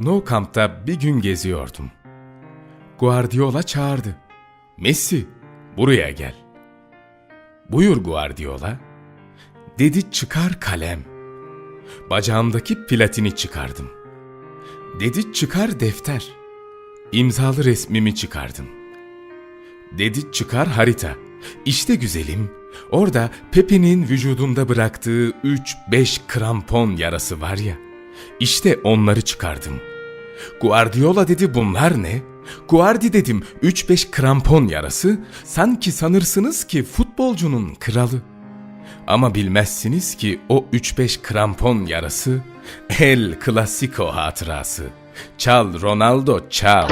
No Camp'ta bir gün geziyordum. Guardiola çağırdı. Messi, buraya gel. Buyur Guardiola. Dedi çıkar kalem. Bacağımdaki platini çıkardım. Dedi çıkar defter. İmzalı resmimi çıkardım. Dedi çıkar harita. İşte güzelim. Orada Pepe'nin vücudumda bıraktığı 3-5 krampon yarası var ya. İşte onları çıkardım. Guardiola dedi bunlar ne? Guardi dedim 3-5 krampon yarası. Sanki sanırsınız ki futbolcunun kralı. Ama bilmezsiniz ki o 3-5 krampon yarası El Clasico hatırası. Çal Ronaldo çal.